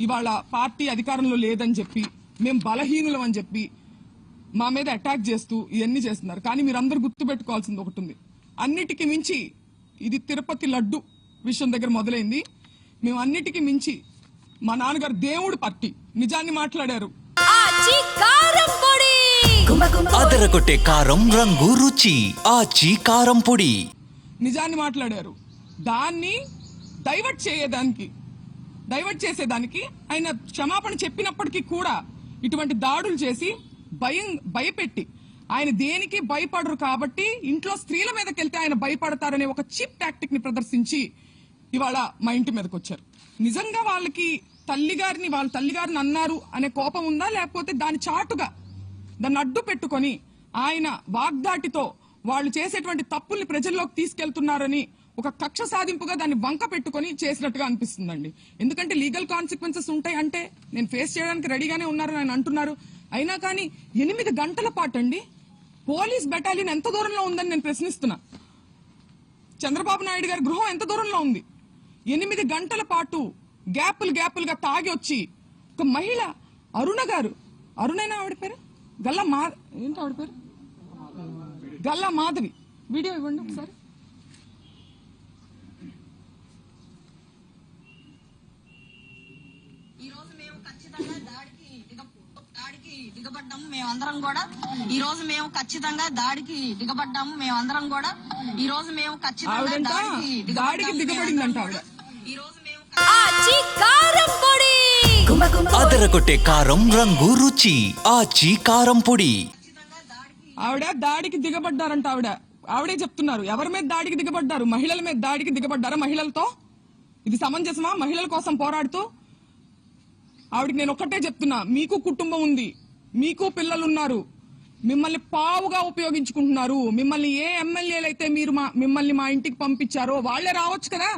ఇవాళ పార్టీ అధికారంలో లేదని చెప్పి మేము బలహీనులం అని చెప్పి మా మీద అటాక్ చేస్తూ ఇవన్నీ చేస్తున్నారు. కానీ మీరందరూ గుర్తుపెట్టుకోవాల్సింది ఒకటి ఉంది అన్నిటికీ మించి ఇది తిరుపతి లడ్డు విషయం దగ్గర మొదలైంది. మేము అన్నిటికీ మించి మా నాన్నగారు దేవుడు పార్టీ. నిజాన్ని మాట్లాడారు. అదరగొట్టే కారం రంగు రుచి ఆచి కారం పొడి. నిజాన్ని మాట్లాడారు. దాన్ని డైవర్ట్ చేయడానికి డైవర్ట్ చేసేదానికి ఆయన క్షమాపణ చెప్పినప్పటికీ కూడా ఇటువంటి దాడులు చేసి భయం భయపెట్టి ఆయన దేనికి భయపడరు కాబట్టి ఇంట్లో స్త్రీల మీదకి వెళ్తే ఆయన భయపడతారనే ఒక చీప్ టాక్టిక్ని ప్రదర్శించి ఇవాళ మా ఇంటి మీదకి వచ్చారు నిజంగా వాళ్ళకి తల్లిగారిని వాళ్ళ తల్లిగారిని అన్నారు అనే కోపం ఉందా? లేకపోతే దాని చాటుగా దాన్ని అడ్డు పెట్టుకొని ఆయన వాగ్దాటితో వాళ్ళు చేసేటువంటి తప్పుల్ని ప్రజల్లోకి తీసుకెళ్తున్నారని ఒక కక్ష సాధింపుగా దాన్ని వంక పెట్టుకొని చేసినట్టుగా అనిపిస్తుందండి. ఎందుకంటే లీగల్ కాన్సిక్వెన్సెస్ ఉంటాయి అంటే నేను ఫేస్ చేయడానికి రెడీగానే ఉన్నారు ఆయన అంటున్నారు. అయినా కానీ ఎనిమిది గంటల పాటు అండి పోలీస్ బెటాలియన్ ఎంత దూరంలో ఉందని నేను ప్రశ్నిస్తున్నా. చంద్రబాబు నాయుడు గారి గృహం ఎంత దూరంలో ఉంది? ఎనిమిది గంటల పాటు గ్యాపులు గ్యాపులుగా తాగి వచ్చి ఒక మహిళ అరుణ గారు అరుణైనా ఆవిడ పేరు? గల్లా మా ఏంటి ఆవిడ పేరు? గల్లా మాధవి. వీడియో ఇవ్వండి ఒకసారి. ఈ రోజు మేము ఖచ్చితంగా దాడికి దిగ దాడికి దిగబడ్డాము. మేమందరం కూడా ఈ రోజు మేము ఖచ్చితంగా దాడికి దిగబడ్డాము. మేమందరం కూడా ఈ రోజు మేము ఖచ్చితంగా ఆవిడంట దాడికి దాడికి దిగబడ్డాము. దిగబడిందంట ఆవిడ. ఈ రోజు మేము ఆచి కారం పొడి. అదరగొట్టే కారం రంగు రుచి. ఆచి కారం పొడి. ఆవిడ దాడికి దిగబడ్డారంట ఆవిడ. ఆవిడే చెప్తున్నారు ఎవరి మీద దాడికి దిగబడ్డారు? మహిళల మీద దాడికి దిగబడ్డారా మహిళలతో? ఇది సమంజసమా? మహిళల కోసం పోరాడుతూ? ఆవిడకి నేను ఒక్కటే చెప్తున్నా మీకు కుటుంబం ఉంది మీకు పిల్లలు ఉన్నారు మిమ్మల్ని పావుగా ఉపయోగించుకుంటున్నారు మిమ్మల్ని ఏ ఎమ్మెల్యేలు అయితే మీరు మా మిమ్మల్ని మా ఇంటికి పంపించారో వాళ్ళే రావచ్చు కదా?